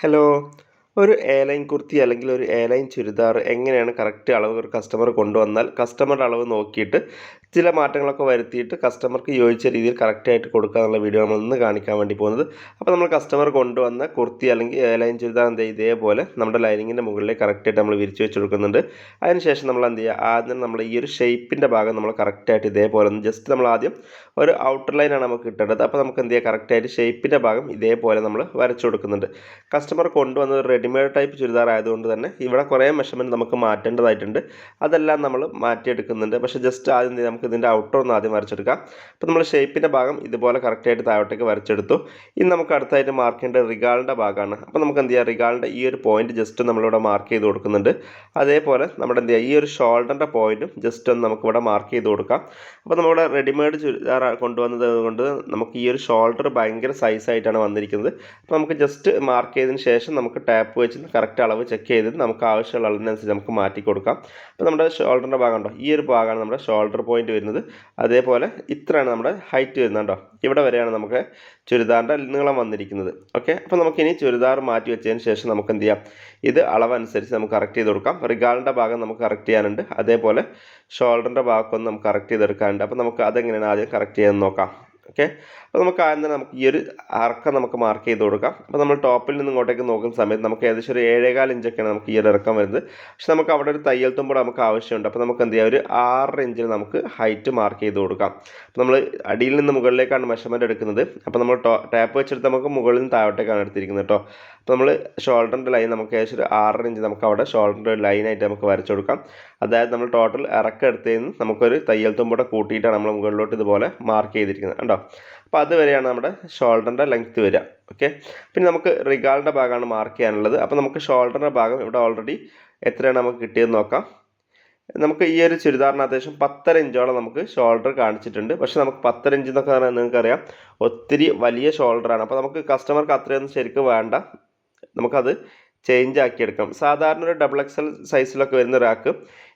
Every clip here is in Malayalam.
ഹലോ ഒരു എ ലൈൻ കുർത്തി അല്ലെങ്കിൽ ഒരു എ ലൈൻ ചുരിദാർ എങ്ങനെയാണ് കറക്റ്റ് അളവ് ഒരു കസ്റ്റമർ കൊണ്ടുവന്നാൽ കസ്റ്റമറുടെ അളവ് നോക്കിയിട്ട് ചില മാറ്റങ്ങളൊക്കെ വരുത്തിയിട്ട് കസ്റ്റമർക്ക് യോജിച്ച രീതിയിൽ കറക്റ്റായിട്ട് കൊടുക്കുക എന്നുള്ള വീഡിയോ നമ്മൾ ഇന്ന് കാണിക്കാൻ വേണ്ടി പോകുന്നത്. അപ്പോൾ നമ്മൾ കസ്റ്റമർ കൊണ്ടുവന്ന കുർത്തി അല്ലെങ്കിൽ ലൈൻ ചുരിദാർ എന്ത് ഇതേപോലെ നമ്മുടെ ലൈനിങ്ങിന്റെ മുകളിലേക്ക് കറക്റ്റായിട്ട് നമ്മൾ വിരിച്ച് വെച്ച് കൊടുക്കുന്നുണ്ട്. അതിനുശേഷം നമ്മൾ എന്ത് ചെയ്യുക? ആദ്യം നമ്മൾ ഈ ഒരു ഷേപ്പിന്റെ ഭാഗം നമ്മൾ കറക്റ്റായിട്ട് ഇതേപോലെ ജസ്റ്റ് നമ്മൾ ആദ്യം ഒരു ഔട്ടർ ലൈനാണ് നമുക്ക് കിട്ടേണ്ടത് അപ്പോൾ നമുക്ക് എന്ത് ചെയ്യുക? കറക്റ്റായിട്ട് ഷേപ്പിന്റെ ഭാഗം ഇതേപോലെ നമ്മൾ വരച്ചു കൊടുക്കുന്നുണ്ട്. കസ്റ്റമർ കൊണ്ടുവന്നത് റെഡിമെയ്ഡ് ടൈപ്പ് ചുരിദാർ ആയതുകൊണ്ട് തന്നെ ഇവിടെ കുറേ മെഷർമെന്റ് നമുക്ക് മാറ്റേണ്ടതായിട്ടുണ്ട്. അതെല്ലാം നമ്മൾ മാറ്റിയെടുക്കുന്നുണ്ട്. പക്ഷേ ജസ്റ്റ് ആദ്യം നമുക്ക് നമുക്ക് ഇതിന്റെ ഔട്ടർ ഒന്ന് ആദ്യം വരച്ചെടുക്കാം. അപ്പോൾ നമ്മൾ ഷേപ്പിന്റെ ഭാഗം ഇതുപോലെ കറക്റ്റായിട്ട് താഴോട്ടേക്ക് വരച്ചെടുത്തു. ഇനി നമുക്ക് അടുത്തായിട്ട് മാർക്ക് ചെയ്യേണ്ട റിഗാളിന്റെ ഭാഗമാണ്. അപ്പോൾ നമുക്ക് എന്ത് ചെയ്യാം? റിഗാളിന്റെ ഈ ഒരു പോയിന്റ് ജസ്റ്റ് നമ്മളിവിടെ മാർക്ക് ചെയ്ത് കൊടുക്കുന്നുണ്ട്. അതേപോലെ നമ്മുടെ എന്ത് ചെയ്യുക ഈ ഒരു ഷോൾഡറിന്റെ പോയിന്റും ജസ്റ്റ് ഒന്ന് നമുക്കിവിടെ മാർക്ക് ചെയ്ത് കൊടുക്കാം. അപ്പോൾ നമ്മളിവിടെ റെഡിമെയ്ഡ് ചുരിദാർ കൊണ്ടുവന്നത് കൊണ്ട് നമുക്ക് ഈ ഒരു ഷോൾഡർ ഭയങ്കര സൈസായിട്ടാണ് വന്നിരിക്കുന്നത്. അപ്പോൾ നമുക്ക് ജസ്റ്റ് മാർക്ക് ചെയ്തതിന് ശേഷം നമുക്ക് ടാപ്പ് വെച്ച് കറക്റ്റ് അളവ് ചെക്ക് ചെയ്ത് നമുക്ക് ആവശ്യമുള്ള അളവിനനുസരിച്ച് നമുക്ക് മാറ്റി കൊടുക്കാം. അപ്പോൾ നമ്മുടെ ഷോൾഡറിന്റെ ഭാഗം ഉണ്ടോ? ഈ ഒരു ഭാഗമാണ് നമ്മുടെ ഷോൾഡർ പോയിന്റ് വരുന്നത്. അതേപോലെ ഇത്രയാണ് നമ്മുടെ ഹൈറ്റ് വരുന്നത് കേട്ടോ ഇവിടെ വരെയാണ് നമുക്ക് ചുരിദാറിന്റെ നീളം വന്നിരിക്കുന്നത്. ഓക്കെ അപ്പോൾ നമുക്കിനി ചുരിദാർ മാറ്റി വെച്ചതിന് ശേഷം നമുക്ക് എന്ത് ചെയ്യാം? ഇത് അളവനുസരിച്ച് നമുക്ക് കറക്റ്റ് ചെയ്ത് കൊടുക്കാം. റിഗാളിന്റെ ഭാഗം നമുക്ക് കറക്റ്റ് ചെയ്യാനുണ്ട്. അതേപോലെ ഷോൾഡറിന്റെ ഭാഗമൊക്കെ നമുക്ക് കറക്റ്റ് ചെയ്തെടുക്കാനുണ്ട്. അപ്പോൾ നമുക്ക് അതെങ്ങനെയാണ് ആദ്യം കറക്റ്റ് ചെയ്യാൻ നോക്കാം. ഓക്കെ അപ്പോൾ നമുക്ക് ആദ്യം തന്നെ നമുക്ക് ഈ ഒരു ഇറക്കം നമുക്ക് മാർക്ക് ചെയ്ത് കൊടുക്കാം. അപ്പോൾ നമ്മൾ ടോപ്പിൽ നിന്ന് ഇങ്ങോട്ടേക്ക് നോക്കുന്ന സമയത്ത് നമുക്ക് ഏകദേശം ഒരു ഏഴേകാൽ ഇഞ്ചൊക്കെയാണ് നമുക്ക് ഈ ഒരു ഇറക്കം വരുന്നത്. പക്ഷെ നമുക്ക് അവിടെ ഒരു തയ്യൽ തുമ്പോൾ നമുക്ക് ആവശ്യമുണ്ട്. അപ്പോൾ നമുക്ക് എന്ത് ചെയ്യാം? ഒരു ആറ് ഇഞ്ചിൽ നമുക്ക് ഹൈറ്റ് മാർക്ക് ചെയ്ത് കൊടുക്കാം. അപ്പോൾ നമ്മൾ അടിയിൽ നിന്ന് മുകളിലേക്കാണ് മെഷർമെന്റ് എടുക്കുന്നത്. അപ്പോൾ നമ്മൾ ടാപ്പ് വെച്ചെടുത്ത് നമുക്ക് മുകളിൽ നിന്ന് താഴോട്ടേക്കാണ് എടുത്തിരിക്കുന്നത് കേട്ടോ. അപ്പോൾ നമ്മൾ ഷോൾഡറിന്റെ ലൈൻ നമുക്ക് ഏകദേശം ഒരു ആറര ഇഞ്ച് നമുക്ക് അവിടെ ഷോൾഡറിന്റെ ലൈനായിട്ട് നമുക്ക് വരച്ചു കൊടുക്കാം. അതായത് നമ്മൾ ടോട്ടൽ ഇറക്കം എടുത്തതിന് നമുക്കൊരു തയ്യൽ തുമ്പോടെ കൂട്ടിയിട്ടാണ് നമ്മൾ മുകളിലോട്ട് ഇതുപോലെ മാർക്ക് ചെയ്തിരിക്കുന്നത് കണ്ടോ? അപ്പോൾ അതുവരെയാണ് നമ്മുടെ ഷോൾഡറിന്റെ ലെങ്ത്ത് വരിക ഓക്കെ പിന്നെ നമുക്ക് റിഗാളിന്റെ ഭാഗമാണ് മാർക്ക് ചെയ്യാനുള്ളത്. അപ്പോൾ നമുക്ക് ഷോൾഡറിന്റെ ഭാഗം ഇവിടെ ഓൾറെഡി എത്രയാണ് നമുക്ക് കിട്ടിയെന്ന് നോക്കാം. നമുക്ക് ഈ ഒരു ചുരിദാറിന് അത്യാവശ്യം പത്തര ഇഞ്ചോളം നമുക്ക് ഷോൾഡർ കാണിച്ചിട്ടുണ്ട്. പക്ഷെ നമുക്ക് പത്തര ഇഞ്ച് എന്നൊക്കെ പറഞ്ഞാൽ നിങ്ങൾക്കറിയാം ഒത്തിരി വലിയ ഷോൾഡറാണ് അപ്പോൾ നമുക്ക് കസ്റ്റമർക്ക് അത്രയൊന്നും ശരിക്കും വേണ്ട. നമുക്കത് ചേഞ്ച് ആക്കിയെടുക്കാം. സാധാരണ ഒരു ഡബിൾ എക്സൽ സൈസിലൊക്കെ വരുന്ന ഒരാൾക്ക്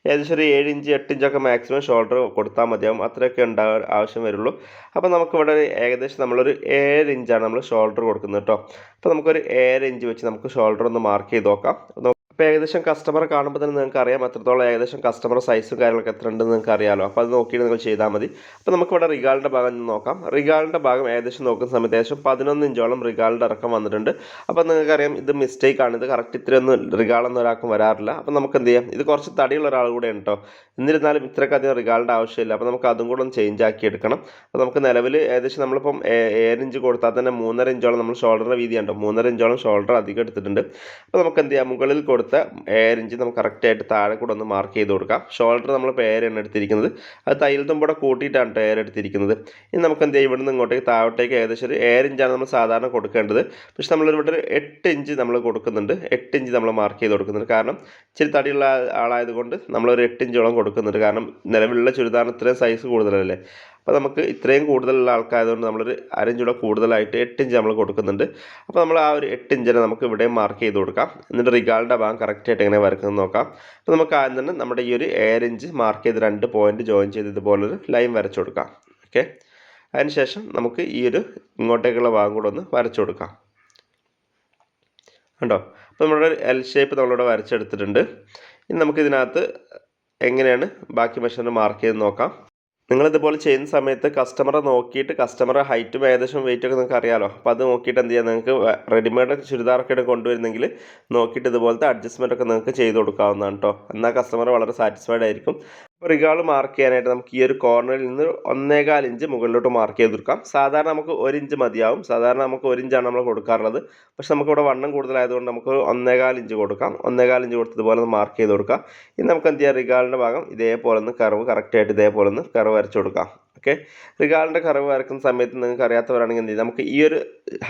ഏകദേശം ഒരു ഏഴ് ഇഞ്ച് എട്ട് ഇഞ്ചൊക്കെ മാക്സിമം ഷോൾഡർ കൊടുത്താൽ മതിയാവും അത്രയൊക്കെ ഉണ്ടാകാൻ ആവശ്യം വരുള്ളൂ. അപ്പോൾ നമുക്കിവിടെ ഏകദേശം നമ്മളൊരു ഏഴ് ഇഞ്ചാണ് നമ്മൾ ഷോൾഡർ കൊടുക്കുന്നത് കേട്ടോ. അപ്പോൾ നമുക്കൊരു ഏഴ് ഇഞ്ച് വെച്ച് നമുക്ക് ഷോൾഡർ ഒന്ന് മാർക്ക് ചെയ്ത് നോക്കാം. അപ്പോൾ ഏകദേശം കസ്റ്റമർ കാണുമ്പോൾ തന്നെ നിങ്ങൾക്ക് അറിയാം എത്രത്തോളം ഏകദേശം കസ്റ്റമർ സൈസും കാര്യങ്ങളൊക്കെ എത്ര ഉണ്ടെന്ന് നിങ്ങൾക്ക് അറിയാമല്ലോ അപ്പോൾ അത് നോക്കിയിട്ട് നിങ്ങൾ ചെയ്താൽ മതി. അപ്പോൾ നമുക്കിവിടെ റിഗാളിന്റെ ഭാഗം നോക്കാം. റിഗാളിന്റെ ഭാഗം ഏകദേശം നോക്കുന്ന സമയത്ത് ഏകദേശം പതിനൊന്ന് ഇഞ്ചോളം റിഗാളിന്റെ ഇറക്കം വന്നിട്ടുണ്ട്. അപ്പോൾ നിങ്ങൾക്കറിയാം ഇത് മിസ്റ്റേക്ക് ആണ്. ഇത് കറക്റ്റ് ഇത്രയൊന്നും റിഗാളൊന്നും ഒരാൾക്കും വരാറില്ല. അപ്പോൾ നമുക്ക് എന്ത് ചെയ്യാം? ഇത് കുറച്ച് തടിയുള്ള ഒരാൾ കൂടെ ഉണ്ടോ എന്നിരുന്നാലും ഇത്രയ്ക്കധികം റിഗാളിന്റെ ആവശ്യമില്ല. അപ്പോൾ നമുക്ക് അതും കൂടെ ഒന്ന് ചേഞ്ച് ആക്കി എടുക്കണം. അപ്പോൾ നമുക്ക് നിലവിൽ ഏകദേശം നമ്മളിപ്പം ഏഴഞ്ച് ഏഴ് ഇഞ്ച് കൊടുത്താൽ തന്നെ മൂന്നര ഇഞ്ചോളം നമ്മൾ ഷോൾഡറിന്റെ വീതി ഉണ്ടോ മൂന്നര ഇഞ്ചോളം ഷോൾഡർ അധികം എടുത്തിട്ടുണ്ട്. അപ്പോൾ നമുക്ക് എന്ത് ചെയ്യാം? മുകളിൽ കൊടുത്ത ഏഴ് ഇഞ്ച് നമുക്ക് കറക്റ്റായിട്ട് താഴെ കൂടെ ഒന്ന് മാർക്ക് ചെയ്ത് കൊടുക്കാം. ഷോൾഡർ നമ്മൾ പേരാണ് എടുത്തിരിക്കുന്നത്. അത് തയ്യൽ തുമ്പോടെ കൂട്ടിയിട്ടാണ് കേട്ടോ എടുത്തിരിക്കുന്നത്. ഇനി നമുക്ക് എന്ത് ചെയ്യും? ഇവിടുന്ന് ഇങ്ങോട്ടേക്ക് താഴോട്ടേക്ക് ഏകദേശം ഒരു ഏഴ് ഇഞ്ചാണ് നമ്മൾ സാധാരണ കൊടുക്കേണ്ടത്. പക്ഷെ നമ്മൾ ഇവിടെ ഒരു എട്ട് ഇഞ്ച് നമ്മൾ കൊടുക്കുന്നുണ്ട്. എട്ട് ഇഞ്ച് നമ്മൾ മാർക്ക് ചെയ്ത് കൊടുക്കുന്നുണ്ട്. കാരണം ഇച്ചിരി തടിയുള്ള ആളായതുകൊണ്ട് നമ്മളൊരു എട്ട് ഇഞ്ചോളം കൊടുക്കുന്നുണ്ട്. കാരണം നിലവിലുള്ള ചുരിദാറിന് ഇത്രയും സൈസ് കൂടുതലല്ലേ? അപ്പോൾ നമുക്ക് ഇത്രയും കൂടുതലുള്ള ആൾക്കായതുകൊണ്ട് നമ്മളൊരു അരഞ്ചൂടെ കൂടുതലായിട്ട് എട്ട് ഇഞ്ച് നമ്മൾ കൊടുക്കുന്നുണ്ട്. അപ്പോൾ നമ്മൾ ആ ഒരു എട്ട് ഇഞ്ചിനെ നമുക്ക് ഇവിടെ മാർക്ക് ചെയ്ത് കൊടുക്കാം. എന്നിട്ട് റിഗാളിന്റെ ഭാഗം കറക്റ്റായിട്ട് എങ്ങനെ വരക്കുന്നത് നോക്കാം. അപ്പോൾ നമുക്ക് ആദ്യം തന്നെ നമ്മുടെ ഈ ഒരു ഏഴ് ഇഞ്ച് മാർക്ക് ചെയ്ത് രണ്ട് പോയിന്റ് ജോയിൻ ചെയ്ത് ഇതുപോലൊരു ലൈൻ വരച്ചു കൊടുക്കാം. ഓക്കെ അതിനുശേഷം നമുക്ക് ഈ ഒരു ഇങ്ങോട്ടേക്കുള്ള ഭാഗം കൂടെ ഒന്ന് വരച്ചു കൊടുക്കാം. കണ്ടോ? അപ്പോൾ നമ്മുടെ എൽ ഷേപ്പ് നമ്മളിവിടെ വരച്ചെടുത്തിട്ടുണ്ട്. ഇനി നമുക്കിതിനകത്ത് എങ്ങനെയാണ് ബാക്കി മെഷറിന് മാർക്ക് ചെയ്ത് നോക്കാം. നിങ്ങളിതുപോലെ ചെയ്യുന്ന സമയത്ത് കസ്റ്റമറെ നോക്കിയിട്ട് കസ്റ്റമറെ ഹൈറ്റും ഏകദേശം വെയിറ്റും ഒക്കെ നിങ്ങൾക്ക് അറിയാമല്ലോ അപ്പോൾ അത് നോക്കിയിട്ട് എന്ത് ചെയ്യാം? നിങ്ങൾക്ക് റെഡിമെയ്ഡ് ചുരിദാറൊക്കെ കൊണ്ടുവരുന്നെങ്കിൽ നോക്കിയിട്ട് ഇതുപോലത്തെ അഡ്ജസ്റ്റ്മെന്റ് ഒക്കെ നിങ്ങൾക്ക് ചെയ്ത് കൊടുക്കാവുന്നതാണ് കേട്ടോ എന്നാൽ കസ്റ്റമർ വളരെ സാറ്റിസ്ഫൈഡ് ആയിരിക്കും. റിഗാൾ മാർക്ക് ചെയ്യാനായിട്ട് നമുക്ക് ഈ ഒരു കോർണറിൽ നിന്ന് ഒന്നേകാൽ ഇഞ്ച് മുകളിലോട്ട് മാർക്ക് ചെയ്ത് കൊടുക്കാം. സാധാരണ നമുക്ക് ഒരു ഇഞ്ച് മതിയാവും. സാധാരണ നമുക്ക് ഒരു ഇഞ്ചാണ് നമ്മൾ കൊടുക്കാറുള്ളത്. പക്ഷെ നമുക്കിവിടെ വണ്ണം കൂടുതലായതുകൊണ്ട് നമുക്ക് ഒന്നേകാൽ ഇഞ്ച് കൊടുക്കാം. ഒന്നേകാൽ ഇഞ്ച് കൊടുത്തതുപോലെ ഒന്ന് മാർക്ക് ചെയ്ത് കൊടുക്കാം. ഇനി നമുക്ക് എന്ത് ചെയ്യാം? റിഗാളിന്റെ ഭാഗം ഇതേപോലെ ഒന്ന് കർവ് കറക്റ്റായിട്ട് ഇതേപോലെ ഒന്ന് കർവ് വരച്ച് കൊടുക്കാം. ഓക്കെ? റിഗാളിന്റെ കർവ് വരക്കുന്ന സമയത്ത് നിങ്ങൾക്ക് അറിയാത്തവരാണെങ്കിൽ എന്ത് ചെയ്യും? നമുക്ക് ഈ ഒരു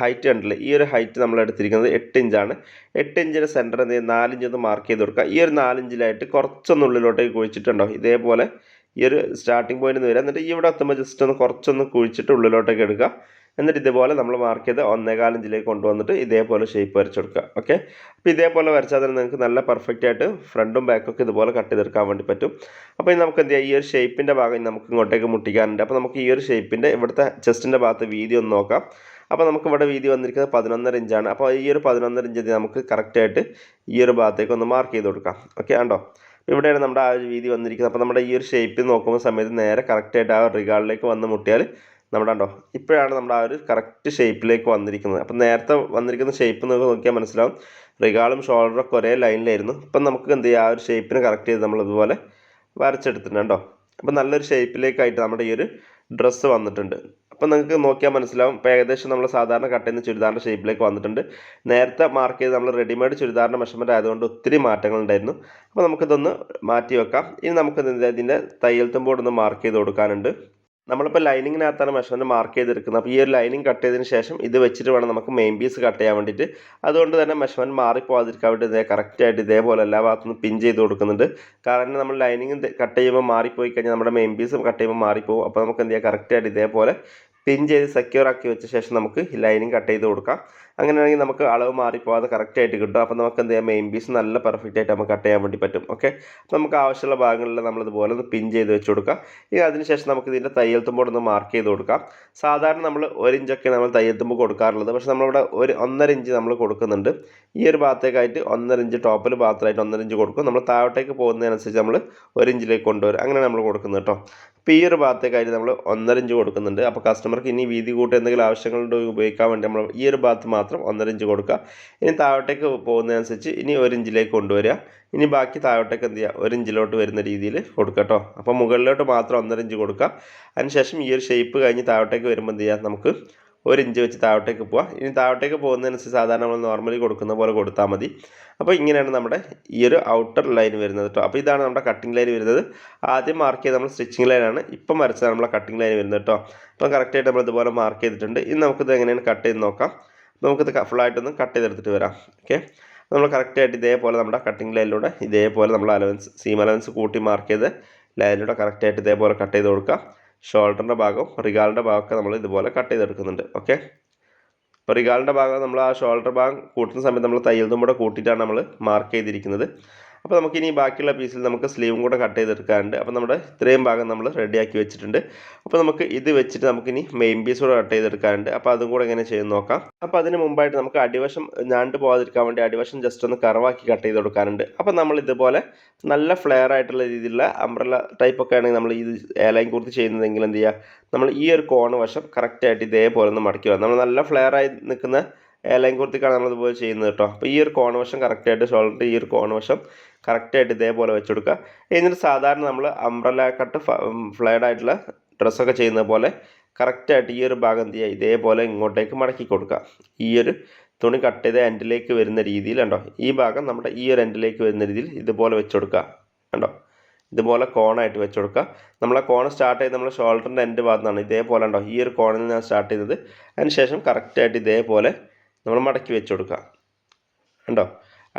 ഹൈറ്റ് കണ്ടില്ലേ? ഈ ഒരു ഹൈറ്റ് നമ്മൾ എടുത്തിരിക്കുന്നത് എട്ട് ഇഞ്ചാണ് എട്ട് ഇഞ്ചിന്റെ സെന്റർ എന്ത് ചെയ്യും? നാലിഞ്ച് ഒന്ന് മാർക്ക് ചെയ്ത് കൊടുക്കുക. ഈ ഒരു നാലിഞ്ചിലായിട്ട് കുറച്ചൊന്നുള്ളിലോട്ടേക്ക് കുഴിച്ചിട്ടുണ്ടോ ഇതേപോലെ ഈ ഒരു സ്റ്റാർട്ടിംഗ് പോയിന്റ് നിന്ന് വരിക. എന്നിട്ട് ഇവിടെ എത്തുമ്പോൾ ജസ്റ്റ് ഒന്ന് കുറച്ചൊന്ന് കുഴിച്ചിട്ട് ഉള്ളിലോട്ടേക്ക് എടുക്കുക. എന്നിട്ട് ഇതേപോലെ നമ്മൾ മാർക്ക് ചെയ്ത് ഒന്നേകാൽ ഇഞ്ചിലേക്ക് കൊണ്ടുവന്നിട്ട് ഇതേപോലെ ഷേപ്പ് വരച്ചെടുക്കുക. ഓക്കെ അപ്പോൾ ഇതേപോലെ വരച്ചാൽ തന്നെ നിങ്ങൾക്ക് നല്ല പെർഫെക്റ്റ് ആയിട്ട് ഫ്രണ്ടും ബാക്കും ഒക്കെ ഇതുപോലെ കട്ട് ചെയ്തെടുക്കാൻ വേണ്ടി പറ്റും. അപ്പോൾ ഇനി നമുക്ക് എന്ത് ചെയ്യാം? ഈ ഒരു ഷേപ്പിന്റെ ഭാഗം നമുക്ക് ഇങ്ങോട്ടേക്ക് മുട്ടിക്കാനുണ്ട്. അപ്പോൾ നമുക്ക് ഈ ഒരു ഷേപ്പിന്റെ ഇവിടുത്തെ ചെസ്റ്റിന്റെ ഭാഗത്ത് വീതി ഒന്ന് നോക്കാം. അപ്പോൾ നമുക്ക് ഇവിടെ വീതി വന്നിരിക്കുന്നത് പതിനൊന്നര ഇഞ്ചാണ്. അപ്പോൾ ഈ ഒരു പതിനൊന്നര ഇഞ്ച് നമുക്ക് കറക്റ്റായിട്ട് ഈ ഒരു ഭാഗത്തേക്ക് ഒന്ന് മാർക്ക് ചെയ്ത് കൊടുക്കാം. ഓക്കെ ആണ്ടോ ഇവിടെയാണ് നമ്മുടെ ആ ഒരു വീതി വന്നിരിക്കുന്നത്. അപ്പോൾ നമ്മുടെ ഈ ഒരു ഷേപ്പിൽ നോക്കുമ്പോൾ സമയത്ത് നേരെ കറക്റ്റായിട്ട് ആ റിഗാളിലേക്ക് വന്ന് മുട്ടിയാൽ നമ്മുടെ ഉണ്ടോ ഇപ്പോഴാണ് നമ്മുടെ ആ ഒരു കറക്റ്റ് ഷേപ്പിലേക്ക് വന്നിരിക്കുന്നത്. അപ്പം നേരത്തെ വന്നിരിക്കുന്ന ഷേപ്പ് നിങ്ങൾക്ക് നോക്കിയാൽ മനസ്സിലാവും. റിഗാളും ഷോൾഡറൊക്കെ ഒരേ ലൈനിലായിരുന്നു ഇപ്പം നമുക്ക് എന്ത് ചെയ്യുക ആ ഒരു ഷേപ്പിനെ കറക്റ്റ് ചെയ്ത് നമ്മൾ ഇതുപോലെ വരച്ചെടുത്തിട്ടുണ്ട് കേട്ടോ അപ്പം നല്ലൊരു ഷേപ്പിലേക്കായിട്ട് നമ്മുടെ ഈ ഒരു ഡ്രസ്സ് വന്നിട്ടുണ്ട്. അപ്പം നിങ്ങൾക്ക് നോക്കിയാൽ മനസ്സിലാവും. ഇപ്പോൾ ഏകദേശം നമ്മൾ സാധാരണ കട്ട് ചെയ്യുന്ന ചുരിദാറിന്റെ ഷേപ്പിലേക്ക് വന്നിട്ടുണ്ട്. നേരത്തെ മാർക്ക് ചെയ്ത് നമ്മൾ റെഡിമെയ്ഡ് ചുരിദാറിന്റെ മെഷർമെന്റ് ആയതുകൊണ്ട് ഒത്തിരി മാറ്റങ്ങൾ ഉണ്ടായിരുന്നു. അപ്പോൾ നമുക്കിതൊന്ന് മാറ്റി വെക്കാം. ഇനി നമുക്ക് ഇതിന്റെ തയ്യൽ തുമ്പോടൊന്ന് മാർക്ക് ചെയ്ത് കൊടുക്കാനുണ്ട്. നമ്മളിപ്പോൾ ലൈനിങ്ങിനകത്താണ് മെഷർമെന്റ് മാർക്ക് ചെയ്തെടുക്കുന്നത്. അപ്പോൾ ഈ ഒരു ലൈനിങ് കട്ട് ചെയ്തതിന് ശേഷം ഇത് വെച്ചിട്ട് വേണം നമുക്ക് മെയിൻ പീസ് കട്ട് ചെയ്യാൻ വേണ്ടിയിട്ട്. അതുകൊണ്ട് തന്നെ മെഷർമെന്റ് മാറിപ്പോകാതിരിക്കാൻ വേണ്ടി ഇതേ കറക്റ്റായിട്ട് ഇതേപോലെ എല്ലാ ഭാഗത്തുനിന്ന് പിൻ ചെയ്ത് കൊടുക്കുന്നുണ്ട്. കാരണം നമ്മൾ ലൈനിങ് കട്ട് ചെയ്യുമ്പോൾ മാറിപ്പോയി കഴിഞ്ഞാൽ നമ്മുടെ മെയിൻ പീസും കട്ട് ചെയ്യുമ്പോൾ മാറിപ്പോകും അപ്പോൾ നമുക്ക് എന്ത് ചെയ്യാം? കറക്റ്റായിട്ട് ഇതേപോലെ പിൻ ചെയ്ത് സെക്യൂർ ആക്കി വെച്ച ശേഷം നമുക്ക് ലൈനിങ് കട്ട് ചെയ്ത് കൊടുക്കാം. അങ്ങനെയാണെങ്കിൽ നമുക്ക് അളവ് മാറിപ്പോകാതെ കറക്റ്റായിട്ട് കിട്ടും. അപ്പോൾ നമുക്ക് എന്ത് ചെയ്യാം? മെയിൻ പീസ് നല്ല പെർഫെക്റ്റ് ആയിട്ട് നമുക്ക് കട്ട് ചെയ്യാൻ വേണ്ടി പറ്റും. ഓക്കെ നമുക്ക് ആവശ്യമുള്ള ഭാഗങ്ങളിൽ നമ്മൾ ഇതുപോലെ ഒന്ന് പിൻ ചെയ്ത് വെച്ച് കൊടുക്കാം. ഇനി അതിനുശേഷം നമുക്ക് ഇതിന്റെ തയ്യൽ തുമ്പോട് ഒന്ന് മാർക്ക് ചെയ്ത് കൊടുക്കാം. സാധാരണ നമ്മൾ ഒരു ഇഞ്ചൊക്കെ നമ്മൾ തയ്യൽ തുമ്പ് കൊടുക്കാറുള്ളത്. പക്ഷേ നമ്മളിവിടെ ഒരു ഒന്നര ഇഞ്ച് നമ്മൾ കൊടുക്കുന്നുണ്ട്. ഈ ഒരു ഭാഗത്തേക്കായിട്ട് ഒന്നര ഇഞ്ച് ടോപ്പിൽ ഭാഗത്തായിട്ട് ഒന്നര ഇഞ്ച് കൊടുക്കും. നമ്മൾ താഴോട്ടേക്ക് പോകുന്നതിനനുസരിച്ച് നമ്മൾ ഒരു ഇഞ്ചിലേക്ക് കൊണ്ടുവരും. അങ്ങനെ നമ്മൾ കൊടുക്കുന്നത് കേട്ടോ. അപ്പോൾ ഈ ഒരു ഭാഗത്തേക്കായിട്ട് നമ്മൾ ഒന്നര ഇഞ്ച് കൊടുക്കുന്നുണ്ട്. അപ്പോൾ കസ്റ്റമർക്ക് ഇനി വീതി കൂട്ടി എന്തെങ്കിലും ആവശ്യങ്ങളുണ്ടോ ഉപയോഗിക്കാൻ വേണ്ടി നമ്മൾ ഈ ഒരു ഭാഗത്ത് ഒന്നര ഇഞ്ച് കൊടുക്കുക. ഇനി താഴോട്ടേക്ക് പോകുന്നതനുസരിച്ച് ഇനി ഒരു ഇഞ്ചിലേക്ക് കൊണ്ടുവരിക. ഇനി ബാക്കി താഴോട്ടേക്ക് എന്ത് ചെയ്യുക? ഒരു ഇഞ്ചിലോട്ട് വരുന്ന രീതിയിൽ കൊടുക്കുക കേട്ടോ. അപ്പോൾ മുകളിലോട്ട് മാത്രം ഒന്നര ഇഞ്ച് കൊടുക്കുക. അതിനുശേഷം ഈ ഒരു ഷേപ്പ് കഴിഞ്ഞ് താഴോട്ടേക്ക് വരുമ്പോൾ എന്ത് ചെയ്യുക? നമുക്ക് ഒരു ഇഞ്ച് വെച്ച് താഴോട്ടേക്ക് പോവാം. ഇനി താഴോട്ടേക്ക് പോകുന്നതിനനുസരിച്ച് സാധാരണ നമ്മൾ നോർമലി കൊടുക്കുന്ന പോലെ കൊടുത്താൽ മതി. അപ്പോൾ ഇങ്ങനെയാണ് നമ്മുടെ ഈ ഒരു ഔട്ടർ ലൈൻ വരുന്നത് കേട്ടോ. അപ്പോൾ ഇതാണ് നമ്മുടെ കട്ടിംഗ് ലൈൻ വരുന്നത്. ആദ്യം മാർക്ക് ചെയ്ത് നമ്മൾ സ്റ്റിച്ചിങ് ലൈനാണ് ഇപ്പം വരച്ചതാണ് നമ്മളെ കട്ടിംഗ് ലൈൻ വരുന്നത് കേട്ടോ. അപ്പം കറക്റ്റായിട്ട് നമ്മൾ ഇതുപോലെ മാർക്ക് ചെയ്തിട്ടുണ്ട്. ഇനി നമുക്കിത് എങ്ങനെയാണ് കട്ട് ചെയ്ത് നോക്കാം. നമുക്കിത് ഫുള്ളായിട്ടൊന്ന് കട്ട് ചെയ്തെടുത്തിട്ട് വരാം. ഓക്കെ നമ്മൾ കറക്റ്റായിട്ട് ഇതേപോലെ നമ്മുടെ കട്ടിംഗ് ലൈനിലൂടെ ഇതേപോലെ നമ്മൾ അലവൻസ് സീം അലവൻസ് കൂട്ടി മാർക്ക് ചെയ്ത് ലൈനിലൂടെ കറക്റ്റായിട്ട് ഇതേപോലെ കട്ട് ചെയ്ത് കൊടുക്കുക. ഷോൾഡറിന്റെ ഭാഗവും റിഗാളിന്റെ ഭാഗമൊക്കെ നമ്മൾ ഇതുപോലെ കട്ട് ചെയ്തെടുക്കുന്നുണ്ട്. ഓക്കെ അപ്പോൾ റിഗാളിന്റെ ഭാഗം നമ്മൾ ആ ഷോൾഡർ ഭാഗം കൂട്ടുന്ന സമയത്ത് നമ്മൾ തയ്യൽ തുമ്പോടെ കൂട്ടിയിട്ടാണ് നമ്മൾ മാർക്ക് ചെയ്തിരിക്കുന്നത്. അപ്പോൾ നമുക്ക് ഇനി ബാക്കിയുള്ള പീസിൽ നമുക്ക് സ്ലീവും കൂടെ കട്ട് ചെയ്തെടുക്കാനുണ്ട്. അപ്പോൾ നമ്മുടെ ഇത്രയും ഭാഗം നമ്മൾ റെഡിയാക്കി വെച്ചിട്ടുണ്ട്. അപ്പോൾ നമുക്ക് ഇത് വെച്ചിട്ട് നമുക്കിനി മെയിൻ പീസ് കൂടെ കട്ട് ചെയ്തെടുക്കാനുണ്ട്. അപ്പോൾ അതും കൂടെ എങ്ങനെ ചെയ്യുന്ന നോക്കാം. അപ്പോൾ അതിന് മുമ്പായിട്ട് നമുക്ക് അടിവശം ഞാണ്ട് പോകാതിരിക്കാൻ വേണ്ടി അടിവശം ജസ്റ്റ് ഒന്ന് കറവാക്കി കട്ട് ചെയ്ത് കൊടുക്കാനുണ്ട്. അപ്പോൾ നമ്മൾ ഇതുപോലെ നല്ല ഫ്ലെയർ ആയിട്ടുള്ള രീതിയിലുള്ള അംബ്രല ടൈപ്പ് ഒക്കെ ആണെങ്കിൽ നമ്മൾ ഇത് ഏലൈൻ കുർത്തി ചെയ്യുന്നതെങ്കിൽ എന്ത് ചെയ്യുക? നമ്മൾ ഈ ഒരു കോണ് വശം കറക്റ്റായിട്ട് ഇതേപോലെ ഒന്ന് മടക്കി വരാം നമ്മൾ നല്ല ഫ്ലെയർ ആയി നിൽക്കുന്ന ഏലയും കുർത്തിക്കാണ് നമ്മൾ ഇതുപോലെ ചെയ്യുന്നത് കേട്ടോ. അപ്പോൾ ഈ ഒരു കോൺ വശം കറക്റ്റായിട്ട് ഷോൾഡറിന്റെ ഈ ഒരു കോൺ വശം കറക്റ്റായിട്ട് ഇതേപോലെ വെച്ച് കൊടുക്കുക. എന്നിട്ട് സാധാരണ നമ്മൾ അംബ്രല കട്ട് ഫ്ലെയർഡ് ആയിട്ടുള്ള ഡ്രസ്സൊക്കെ ചെയ്യുന്ന പോലെ കറക്റ്റായിട്ട് ഈ ഒരു ഭാഗം എന്ത് ചെയ്യുക? ഇതേപോലെ ഇങ്ങോട്ടേക്ക് മടക്കി കൊടുക്കുക. ഈ ഒരു തുണി കട്ട് ചെയ്ത എൻഡിലേക്ക് വരുന്ന രീതിയിൽ കണ്ടോ? ഈ ഭാഗം നമ്മുടെ ഈ ഒരു എൻഡിലേക്ക് വരുന്ന രീതിയിൽ ഇതുപോലെ വെച്ച് കൊടുക്കുക. കണ്ടോ? ഇതുപോലെ കോണായിട്ട് വെച്ച് കൊടുക്കുക. നമ്മളെ കോൺ സ്റ്റാർട്ട് ചെയ്ത് നമ്മൾ ഷോൾഡറിന്റെ എൻഡ് ഭാഗത്താണ് ഇതേപോലെ ഉണ്ടോ ഈ ഒരു കോണിൽ ഞാൻ സ്റ്റാർട്ട് ചെയ്തത്. അതിന് ശേഷം കറക്റ്റായിട്ട് ഇതേപോലെ നമ്മൾ മടക്കി വെച്ച് കൊടുക്കുക കണ്ടോ?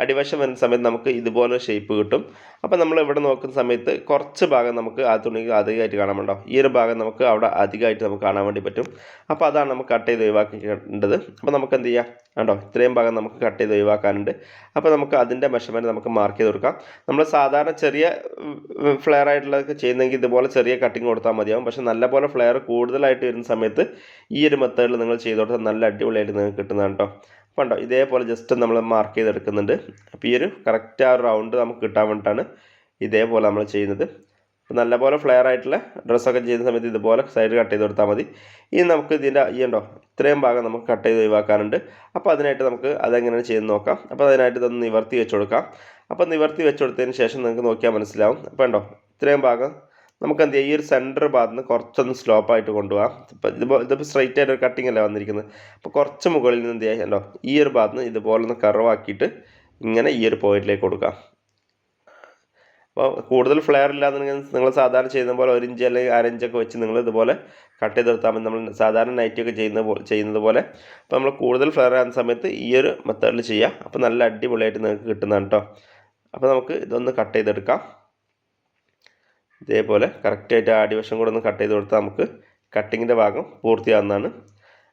അടിവശം വരുന്ന സമയത്ത് നമുക്ക് ഇതുപോലെ ഷേപ്പ് കിട്ടും. അപ്പോൾ നമ്മൾ ഇവിടെ നോക്കുന്ന സമയത്ത് കുറച്ച് ഭാഗം നമുക്ക് ആ തുണിക്ക് അധികമായിട്ട് കാണാൻ ഈ ഒരു ഭാഗം നമുക്ക് അവിടെ അധികമായിട്ട് നമുക്ക് കാണാൻ വേണ്ടി പറ്റും. അപ്പോൾ അതാണ് നമുക്ക് കട്ട് ചെയ്ത് ഒഴിവാക്കേണ്ടത്. അപ്പോൾ നമുക്ക് എന്ത് ചെയ്യാം? കണ്ടോ ഇത്രയും ഭാഗം നമുക്ക് കട്ട് ചെയ്ത് ഒഴിവാക്കാനുണ്ട്. അപ്പോൾ നമുക്ക് അതിന്റെ മെഷർമെന്റ് നമുക്ക് മാർക്ക് ചെയ്ത് കൊടുക്കാം. നമ്മൾ സാധാരണ ചെറിയ ഫ്ലെയർ ആയിട്ടുള്ളതൊക്കെ ചെയ്യുന്നെങ്കിൽ ഇതുപോലെ ചെറിയ കട്ടിങ് കൊടുത്താൽ മതിയാവും. പക്ഷേ നല്ലപോലെ ഫ്ലെയർ കൂടുതലായിട്ട് വരുന്ന സമയത്ത് ഈ ഒരു മെത്തേഡിൽ നിങ്ങൾ ചെയ്ത് കൊടുത്താൽ നല്ല അടിപൊളിയായിട്ട് നിങ്ങൾക്ക് കിട്ടുന്നതാണ് കേട്ടോ കണ്ടോ? ഇതേപോലെ ജസ്റ്റ് നമ്മൾ മാർക്ക് ചെയ്തെടുക്കുന്നുണ്ട്. അപ്പോൾ ഈ ഒരു കറക്റ്റ് ആ റൗണ്ട് നമുക്ക് കിട്ടാൻ വേണ്ടിയിട്ടാണ് ഇതേപോലെ നമ്മൾ ചെയ്യുന്നത്. നല്ലപോലെ ഫ്ലെയർ ആയിട്ടുള്ള ഡ്രസ്സൊക്കെ ചെയ്യുന്ന സമയത്ത് ഇതുപോലെ സൈഡ് കട്ട് ചെയ്ത് കൊടുത്താൽ മതി. ഇനി നമുക്ക് ഇതിന്റെ ഈ ഉണ്ടോ ഇത്രയും ഭാഗം നമുക്ക് കട്ട് ചെയ്ത് ഒഴിവാക്കാനുണ്ട്. അപ്പോൾ അതിനായിട്ട് നമുക്ക് അതെങ്ങനെയാണ് ചെയ്യുന്നത് നോക്കാം. അപ്പോൾ അതിനായിട്ട് ഇതൊന്ന് നിവർത്തി വെച്ച് കൊടുക്കാം. അപ്പോൾ നിവർത്തി വെച്ച് കൊടുത്തതിന് ശേഷം നിങ്ങൾക്ക് നോക്കിയാൽ മനസ്സിലാവും. അപ്പോൾ ഉണ്ടോ ഇത്രയും ഭാഗം നമുക്ക് എന്ത് ചെയ്യാം? ഈ ഒരു സെന്റർ ഭാഗത്ത് നിന്ന് കുറച്ചൊന്ന് സ്ലോപ്പ് ആയിട്ട് കൊണ്ടുപോകാം. ഇപ്പോൾ ഇതിപ്പോൾ ഇതിപ്പോൾ സ്ട്രൈറ്റ് ആയിട്ട് ഒരു കട്ടിംഗ് അല്ല വന്നിരിക്കുന്നത്? അപ്പോൾ കുറച്ച് മുകളിൽ നിന്ന് എന്ത് ചെയ്യാം? ഉണ്ടോ ഈ ഒരു ഭാഗത്ത് നിന്ന് ഇതുപോലെ ഒന്ന് കറവാക്കിയിട്ട് ഇങ്ങനെ ഈ ഒരു പോയിന്റിലേക്ക് കൊടുക്കാം. അപ്പോൾ കൂടുതൽ ഫ്ലെയർ ഇല്ലാതെ നിങ്ങൾ സാധാരണ ചെയ്യുന്ന പോലെ ഒരു ഇഞ്ച് അല്ലെങ്കിൽ അരഞ്ചൊക്കെ വെച്ച് നിങ്ങൾ ഇതുപോലെ കട്ട് ചെയ്തെടുത്താൽ മതി നമ്മൾ സാധാരണ നൈറ്റൊക്കെ ചെയ്യുന്ന ചെയ്യുന്നത് പോലെ. അപ്പോൾ നമ്മൾ കൂടുതൽ ഫ്ലെയർ ആകുന്ന സമയത്ത് ഈ ഒരു മെത്തേഡിൽ ചെയ്യാം. അപ്പോൾ നല്ല അടിപൊളിയായിട്ട് നിങ്ങൾക്ക് കിട്ടുന്നതാണ് കേട്ടോ അപ്പോൾ നമുക്ക് ഇതൊന്ന് കട്ട് ചെയ്തെടുക്കാം. ഇതേപോലെ കറക്റ്റായിട്ട് ആ അടിവശം കൂടെ ഒന്ന് കട്ട് ചെയ്ത് കൊടുത്താൽ നമുക്ക് കട്ടിങ്ങിന്റെ ഭാഗം പൂർത്തിയാവുന്നതാണ്.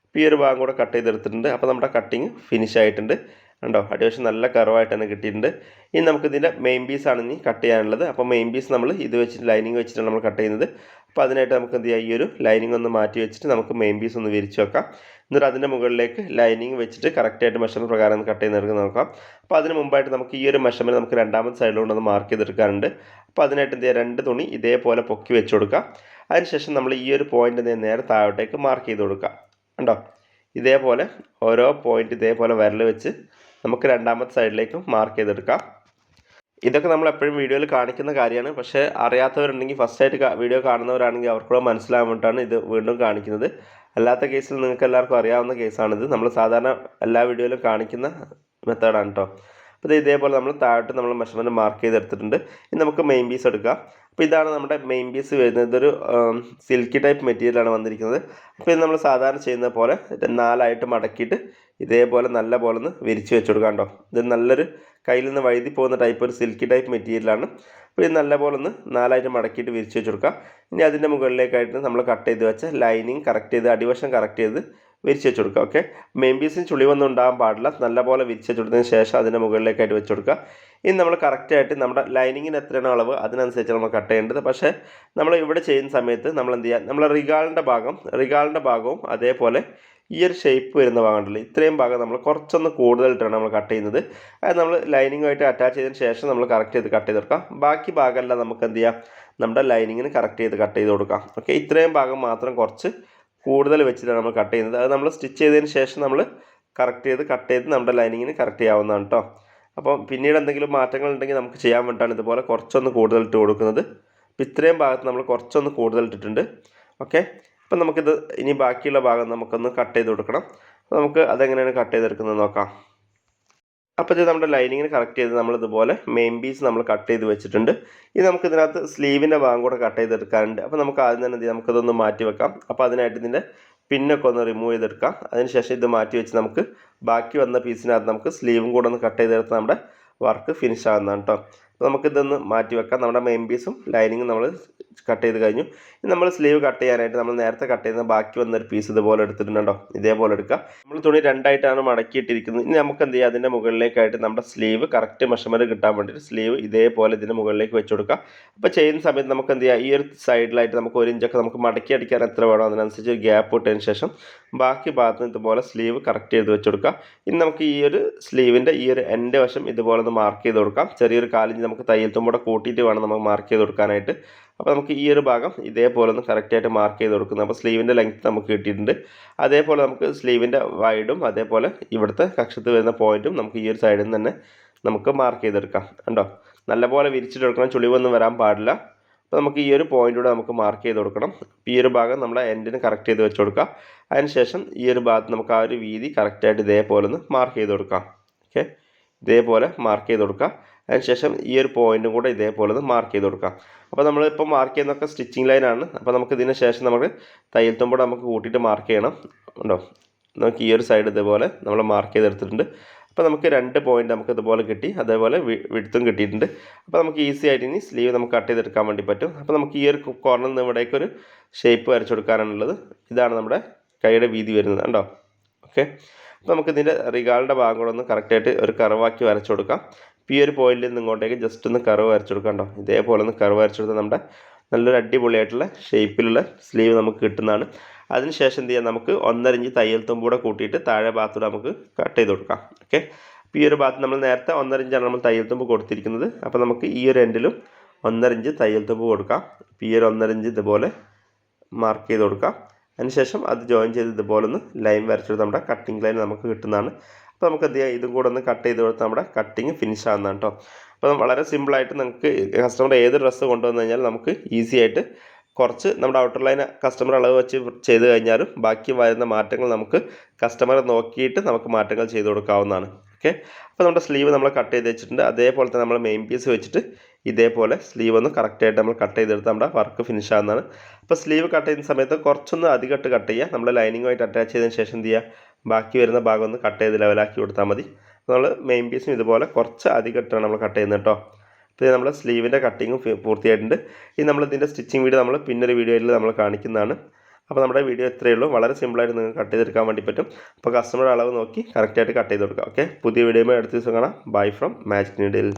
അപ്പോൾ ഈ ഒരു ഭാഗം കൂടെ കട്ട് ചെയ്തെടുത്തിട്ടുണ്ട്. അപ്പോൾ നമ്മുടെ കട്ടിങ് ഫിനിഷ് ആയിട്ടുണ്ട്. കണ്ടോ? അടിവശം നല്ല കറവായിട്ട് തന്നെ കിട്ടിയിട്ടുണ്ട്. ഇനി നമുക്ക് ഇതിന്റെ മെയിൻ പീസാണ് ഇനി കട്ട് ചെയ്യാനുള്ളത്. അപ്പോൾ മെയിൻ പീസ് നമ്മൾ ഇത് വെച്ചിട്ട് ലൈനിങ് വെച്ചിട്ടാണ് നമ്മൾ കട്ട് ചെയ്യുന്നത്. അപ്പോൾ അതിനായിട്ട് നമുക്ക് എന്ത് ചെയ്യാം? ഈ ഒരു ലൈനിങ് ഒന്ന് മാറ്റി വെച്ചിട്ട് നമുക്ക് മെയിൻ പീസ് ഒന്ന് വിരിച്ച് വെക്കാം. എന്നിട്ട് അതിന്റെ മുകളിലേക്ക് ലൈനിങ് വെച്ചിട്ട് കറക്റ്റായിട്ട് മെഷർമെന്റ് പ്രകാരം കട്ട് ചെയ്ത് നോക്കാം. അപ്പോൾ അതിന് മുമ്പായിട്ട് നമുക്ക് ഈ ഒരു മെഷർമെന്റ് നമുക്ക് രണ്ടാമത്തെ സൈഡിലുണ്ടെന്ന് മാർക്ക് ചെയ്തെടുക്കാറുണ്ട് അപ്പോൾ അതിനായിട്ട് എന്ത് ചെയ്യുക രണ്ട് തുണി ഇതേപോലെ പൊക്കി വെച്ച് കൊടുക്കുക. അതിനുശേഷം നമ്മൾ ഈ ഒരു പോയിന്റ് നേരെ താഴോട്ടേക്ക് മാർക്ക് ചെയ്ത് കൊടുക്കുക. കണ്ടോ? ഇതേപോലെ ഓരോ പോയിന്റ് ഇതേപോലെ വിരൽ വെച്ച് നമുക്ക് രണ്ടാമത്തെ സൈഡിലേക്കും മാർക്ക് ചെയ്തെടുക്കാം. ഇതൊക്കെ നമ്മൾ എപ്പോഴും വീഡിയോയിൽ കാണിക്കുന്ന കാര്യമാണ്. പക്ഷേ അറിയാത്തവരുണ്ടെങ്കിൽ ഫസ്റ്റ് ആയിട്ട് വീഡിയോ കാണുന്നവരാണെങ്കിൽ അവർക്കൂടെ മനസ്സിലാകാൻ വേണ്ടിയിട്ടാണ് ഇത് വീണ്ടും കാണിക്കുന്നത്. അല്ലാത്ത കേസിൽ നിങ്ങൾക്ക് എല്ലാവർക്കും അറിയാവുന്ന കേസാണിത്. നമ്മൾ സാധാരണ എല്ലാ വീഡിയോയിലും കാണിക്കുന്ന മെത്തേഡാണ് കേട്ടോ അപ്പോൾ ഇതേപോലെ നമ്മൾ താഴോട്ട് നമ്മൾ മെഷർമെന്റ് മാർക്ക് ചെയ്തെടുത്തിട്ടുണ്ട്. ഇനി നമുക്ക് മെയിൻ പീസ് എടുക്കാം. അപ്പോൾ ഇതാണ് നമ്മുടെ മെയിൻ പീസ് വരുന്നത്. ഇതൊരു സിൽക്കി ടൈപ്പ് മെറ്റീരിയലാണ് വന്നിരിക്കുന്നത്. അപ്പോൾ ഇത് നമ്മൾ സാധാരണ ചെയ്യുന്ന പോലെ നാലായിട്ട് മടക്കിയിട്ട് ഇതേപോലെ നല്ല പോലെ ഒന്ന് വിരിച്ച് വെച്ച് കൊടുക്കാം കേട്ടോ. ഇത് നല്ലൊരു കയ്യിൽ നിന്ന് വഴുതി പോകുന്ന ടൈപ്പ് ഒരു സിൽക്കി ടൈപ്പ് മെറ്റീരിയലാണ് അപ്പോൾ ഇത് നല്ല പോലെ ഒന്ന് നാലായിട്ട് മടക്കിയിട്ട് വിരിച്ച് വെച്ച് കൊടുക്കാം. ഇനി അതിന്റെ മുകളിലേക്കായിട്ട് നമ്മൾ കട്ട് ചെയ്ത് വെച്ച ലൈനിങ് കറക്റ്റ് ചെയ്ത് അടിവശം കറക്റ്റ് ചെയ്ത് വിരിച്ച് വെച്ച് കൊടുക്കുക ഓക്കെ മെയിൻ പീസിന് ചുളിവൊന്നും ഉണ്ടാകാൻ പാടില്ല. നല്ലപോലെ വിരിച്ച് വെച്ച് കൊടുത്തതിന് ശേഷം അതിന്റെ മുകളിലേക്കായിട്ട് വെച്ച് കൊടുക്കുക. ഇനി നമ്മൾ കറക്റ്റായിട്ട് നമ്മുടെ ലൈനിങ്ങിന് എത്രയാണ് അളവ് അതിനനുസരിച്ച് നമ്മൾ കട്ട് ചെയ്യേണ്ടത്. പക്ഷേ നമ്മൾ ഇവിടെ ചെയ്യുന്ന സമയത്ത് നമ്മൾ എന്ത് ചെയ്യുക നമ്മൾ റിഗാളിന്റെ ഭാഗം റിഗാളിന്റെ ഭാഗവും അതേപോലെ ഈ ഒരു ഷേപ്പ് വരുന്ന ഭാഗം ഉണ്ടല്ലോ ഇത്രയും ഭാഗം നമ്മൾ കുറച്ചൊന്ന് കൂടുതലായിട്ടാണ് നമ്മൾ കട്ട് ചെയ്യുന്നത്. അത് നമ്മൾ ലൈനിങ്ങുമായിട്ട് അറ്റാച്ച് ചെയ്തതിന് ശേഷം നമ്മൾ കറക്റ്റ് ചെയ്ത് കട്ട് ചെയ്ത് കൊടുക്കാം ബാക്കി ഭാഗമല്ല നമുക്ക് എന്ത് ചെയ്യാം നമ്മുടെ ലൈനിങ്ങിന് കറക്റ്റ് ചെയ്ത് കട്ട് ചെയ്ത് കൊടുക്കാം ഓക്കെ ഇത്രയും ഭാഗം മാത്രം കുറച്ച് കൂടുതൽ വെച്ചിട്ടാണ് നമ്മൾ കട്ട് ചെയ്യുന്നത്. അത് നമ്മൾ സ്റ്റിച്ച് ചെയ്തതിന് ശേഷം നമ്മൾ കറക്റ്റ് ചെയ്ത് കട്ട് ചെയ്ത് നമ്മുടെ ലൈനിങ്ങിന് കറക്റ്റ് ചെയ്യാവുന്നതാണ് കേട്ടോ അപ്പോൾ പിന്നീട് എന്തെങ്കിലും മാറ്റങ്ങൾ ഉണ്ടെങ്കിൽ നമുക്ക് ചെയ്യാൻ വേണ്ടിയിട്ടാണ് ഇതുപോലെ കുറച്ചൊന്ന് കൂടുതൽ ഇട്ട് കൊടുക്കുന്നത്. ഇത്രയും ഭാഗത്ത് നമ്മൾ കുറച്ചൊന്ന് കൂടുതൽ ഇട്ടിട്ടുണ്ട്. ഓക്കെ? അപ്പം നമുക്കിത് ഇനി ബാക്കിയുള്ള ഭാഗം നമുക്കൊന്ന് കട്ട് ചെയ്ത് കൊടുക്കണം. അപ്പോൾ നമുക്ക് അതെങ്ങനെയാണ് കട്ട് ചെയ്തെടുക്കുന്നത് നോക്കാം. അപ്പോൾ ഇത് നമ്മുടെ ലൈനിങ്ങിന് കറക്റ്റ് ചെയ്ത് നമ്മൾ ഇതുപോലെ മെയിൻ പീസ് നമ്മൾ കട്ട് ചെയ്ത് വെച്ചിട്ടുണ്ട്. ഇത് നമുക്ക് ഇതിനകത്ത് സ്ലീവിന്റെ ഭാഗം കൂടെ കട്ട് ചെയ്തെടുക്കാനുണ്ട് അപ്പോൾ നമുക്ക് ആദ്യം തന്നെ നമുക്കിതൊന്ന് മാറ്റി വെക്കാം. അപ്പോൾ അതിനായിട്ട് ഇതിന്റെ പിന്നൊക്കെ ഒന്ന് റിമൂവ് ചെയ്തെടുക്കാം അതിനുശേഷം ഇത് മാറ്റി വെച്ച് നമുക്ക് ബാക്കി വന്ന പീസിനകത്ത് നമുക്ക് സ്ലീവും കൂടെ ഒന്ന് കട്ട് ചെയ്തെടുത്ത് നമ്മുടെ വർക്ക് ഫിനിഷ് ആകുന്നതാണ് കേട്ടോ അപ്പോൾ നമുക്കിതൊന്ന് മാറ്റി വെക്കാം. നമ്മുടെ മെയിൻ പീസും ലൈനിങ്ങും നമ്മൾ കട്ട് ചെയ്ത് കഴിഞ്ഞു. നമ്മൾ സ്ലീവ് കട്ട് ചെയ്യാനായിട്ട് നമ്മൾ നേരത്തെ കട്ട് ചെയ്യുന്ന ബാക്കി വന്നൊരു പീസ് ഇതുപോലെ എടുത്തിട്ടുണ്ടോ ഇതേപോലെ എടുക്കാം. നമ്മൾ തുണി രണ്ടായിട്ടാണ് മടക്കിയിട്ടിരിക്കുന്നത്. ഇനി നമുക്ക് എന്ത് ചെയ്യാം? അതിന്റെ മുകളിലേക്കായിട്ട് നമ്മുടെ സ്ലീവ് കറക്റ്റ് മെഷർമെന്റ് കിട്ടാൻ വേണ്ടിയിട്ട് സ്ലീവ് ഇതേപോലെ ഇതിന്റെ മുകളിലേക്ക് വെച്ച് കൊടുക്കുക അപ്പോൾ ചെയ്യുന്ന സമയത്ത് നമുക്ക് എന്ത് ചെയ്യാം? ഈ ഒരു സൈഡിലായിട്ട് നമുക്ക് ഒരു ഇഞ്ചൊക്കെ നമുക്ക് മടക്കി അടിക്കാൻ എത്ര വേണോ? അതിനനുസരിച്ച് ഒരു ഗ്യാപ്പ് ഇട്ടതിന് ശേഷം ബാക്കി ഭാഗത്ത് ഇതുപോലെ സ്ലീവ് കറക്റ്റ് ചെയ്ത് വെച്ച് ഇനി നമുക്ക് ഈ ഒരു സ്ലീവിന്റെ ഈ ഒരു എന്റെ വശം ഇതുപോലെ ഒന്ന് മാർക്ക് ചെയ്ത് കൊടുക്കാം. ചെറിയൊരു കാലിഞ്ച് നമുക്ക് തയ്യൽ തുമ്പോടെ കൂട്ടിയിട്ട് വേണം നമുക്ക് മാർക്ക് ചെയ്ത് കൊടുക്കാനായിട്ട്. അപ്പോൾ നമുക്ക് ഈ ഒരു ഭാഗം ഇതേപോലെ ഒന്ന് കറക്റ്റായിട്ട് മാർക്ക് ചെയ്ത് കൊടുക്കുന്നത് അപ്പോൾ സ്ലീവിന്റെ ലെങ്ത്ത് നമുക്ക് കിട്ടിയിട്ടുണ്ട്. അതേപോലെ നമുക്ക് സ്ലീവിന്റെ വൈഡും അതേപോലെ ഇവിടുത്തെ കക്ഷത്ത് വരുന്ന പോയിന്റും നമുക്ക് ഈ ഒരു സൈഡിൽ നിന്ന് തന്നെ നമുക്ക് മാർക്ക് ചെയ്തെടുക്കാം. കണ്ടോ? നല്ലപോലെ വിരിച്ചിട്ട് കൊടുക്കണം ചുളിവൊന്നും വരാൻ പാടില്ല. അപ്പോൾ നമുക്ക് ഈ ഒരു പോയിന്റൂടെ നമുക്ക് മാർക്ക് ചെയ്ത് കൊടുക്കണം. ഈ ഒരു ഭാഗം നമ്മൾ എൻഡിന് കറക്റ്റ് ചെയ്ത് വെച്ച് കൊടുക്കുക അതിനുശേഷം ഈ ഒരു ഭാഗത്ത് നമുക്ക് ആ ഒരു വീതി കറക്റ്റായിട്ട് ഇതേപോലെ ഒന്ന് മാർക്ക് ചെയ്ത് കൊടുക്കാം. ഓക്കെ ഇതേപോലെ മാർക്ക് ചെയ്ത് കൊടുക്കുക അതിനുശേഷം ഈ ഒരു പോയിന്റും കൂടെ ഇതേപോലെ മാർക്ക് ചെയ്ത് കൊടുക്കാം. അപ്പോൾ നമ്മളിപ്പോൾ മാർക്ക് ചെയ്യുന്നതൊക്കെ സ്റ്റിച്ചിങ് ലൈനാണ് അപ്പോൾ നമുക്ക് ഇതിന് ശേഷം നമുക്ക് തയ്യൽ തുമ്പോടെ നമുക്ക് കൂട്ടിയിട്ട് മാർക്ക് ചെയ്യണം. ഉണ്ടോ? നമുക്ക് ഈ ഒരു സൈഡ് ഇതേപോലെ നമ്മൾ മാർക്ക് ചെയ്തെടുത്തിട്ടുണ്ട്. അപ്പോൾ നമുക്ക് രണ്ട് പോയിന്റ് നമുക്ക് ഇതുപോലെ കിട്ടി. അതേപോലെ വിടുത്തും കിട്ടിയിട്ടുണ്ട്. അപ്പോൾ നമുക്ക് ഈസി ആയിട്ട് ഇനി സ്ലീവ് നമുക്ക് കട്ട് ചെയ്തെടുക്കാൻ വേണ്ടി പറ്റും. അപ്പോൾ നമുക്ക് ഈ ഒരു കോർണറിൽ നിന്ന് ഇവിടേക്ക് ഒരു ഷേപ്പ് വരച്ചു കൊടുക്കാനുള്ളത്. ഇതാണ് നമ്മുടെ കൈയുടെ വീതി വരുന്നത്. കണ്ടോ? ഓക്കെ അപ്പോൾ നമുക്ക് ഇതിന്റെ റിഗാളിന്റെ ഭാഗം കൂടെ ഒന്ന് കറക്റ്റായിട്ട് ഒരു കറവാക്കി വരച്ചു കൊടുക്കാം. ഈ ഒരു പോയിന്റിൽ നിന്ന് ഇങ്ങോട്ടേക്ക് ജസ്റ്റ് ഒന്ന് കർവ് വരച്ചു കൊടുക്കാം കേട്ടോ ഇതേപോലെ ഒന്ന് കർവ് വരച്ചു കൊടുത്താൽ നമ്മുടെ നല്ലൊരു അടിപൊളിയായിട്ടുള്ള ഷേപ്പിലുള്ള സ്ലീവ് നമുക്ക് കിട്ടുന്നതാണ്. അതിനുശേഷം എന്ത് ചെയ്യാം? നമുക്ക് ഒന്നര ഇഞ്ച് തയ്യൽ തുമ്പൂടെ കൂട്ടിയിട്ട് താഴെ ഭാഗത്തൂടെ നമുക്ക് കട്ട് ചെയ്ത് കൊടുക്കാം. ഓക്കെ അപ്പോൾ ഈ ഒരു ഭാഗത്ത് നമ്മൾ നേരത്തെ ഒന്നര ഇഞ്ചാണ് നമ്മൾ തയ്യൽ തുമ്പ് കൊടുത്തിരിക്കുന്നത്. അപ്പോൾ നമുക്ക് ഈ ഒരു എൻഡിലും ഒന്നര ഇഞ്ച് തയ്യൽ തുമ്പ് കൊടുക്കാം. ഈ ഒരു ഒന്നര ഇഞ്ച് ഇതുപോലെ മാർക്ക് ചെയ്ത് കൊടുക്കാം. അതിനുശേഷം അത് ജോയിൻ ചെയ്ത് ഇതുപോലെ ഒന്ന് ലൈൻ വരച്ചെടുത്ത് നമ്മുടെ കട്ടിങ് ലൈൻ നമുക്ക് കിട്ടുന്നതാണ്. അപ്പോൾ നമുക്ക് ചെയ്യാം ഇതും കൂടെ ഒന്ന് കട്ട് ചെയ്ത് കൊടുത്താൽ നമ്മുടെ കട്ടിങ് ഫിനിഷ് ആകുന്നതാണ് കേട്ടോ അപ്പോൾ വളരെ സിമ്പിളായിട്ട് നമുക്ക് കസ്റ്റമർ ഏത് ഡ്രസ്സ് കൊണ്ടുവന്നു കഴിഞ്ഞാൽ നമുക്ക് ഈസി ആയിട്ട് കുറച്ച് നമ്മുടെ ഔട്ടർ ലൈൻ കസ്റ്റമർ അളവ് വെച്ച് ചെയ്ത് കഴിഞ്ഞാലും ബാക്കി വരുന്ന മാറ്റങ്ങൾ നമുക്ക് കസ്റ്റമറെ നോക്കിയിട്ട് നമുക്ക് മാറ്റങ്ങൾ ചെയ്ത് കൊടുക്കാവുന്നതാണ്. ഓക്കെ അപ്പോൾ നമ്മുടെ സ്ലീവ് നമ്മൾ കട്ട് ചെയ്ത് വെച്ചിട്ടുണ്ട്. അതേപോലെ തന്നെ നമ്മൾ മെയിൻ പീസ് വെച്ചിട്ട് ഇതേപോലെ സ്ലീവ് ഒന്ന് കറക്റ്റായിട്ട് നമ്മൾ കട്ട് ചെയ്തെടുത്ത് നമ്മുടെ വർക്ക് ഫിനിഷ് ആകുന്നതാണ് അപ്പോൾ സ്ലീവ് കട്ട് ചെയ്യുന്ന സമയത്ത് കുറച്ചൊന്ന് അധികമായിട്ട് കട്ട് ചെയ്യുക നമ്മൾ ലൈനിങ്ങുമായിട്ട് അറ്റാച്ച് ചെയ്തതിന് ശേഷം എന്ത് ചെയ്യുക ബാക്കി വരുന്ന ഭാഗം ഒന്ന് കട്ട് ചെയ്ത് ലെവലാക്കി കൊടുത്താൽ മതി. നമ്മൾ മെയിൻ പീസും ഇതുപോലെ കുറച്ച് അധികം ഇട്ടാണ് നമ്മൾ കട്ട് ചെയ്യുന്നത് കേട്ടോ അപ്പോൾ നമ്മൾ സ്ലീവിന്റെ കട്ടിങ്ങും പൂർത്തിയായിട്ടുണ്ട്. ഇനി നമ്മൾ ഇതിന്റെ സ്റ്റിച്ചിങ് വീഡിയോ നമ്മൾ പിന്നൊരു വീഡിയോയിൽ നമ്മൾ കാണിക്കുന്നതാണ്. അപ്പോൾ നമ്മുടെ വീഡിയോ ഇത്രയേ ഉള്ളൂ. വളരെ സിമ്പിളായിട്ട് നിങ്ങൾക്ക് കട്ട് ചെയ്തെടുക്കാൻ വേണ്ടി പറ്റും. അപ്പോൾ കസ്റ്റമറുടെ അളവ് നോക്കി കറക്റ്റായിട്ട് കട്ട് ചെയ്ത് കൊടുക്കുക ഓക്കെ പുതിയ വീഡിയോ അടുത്ത ദിവസം കാണാം. Bye from magic needle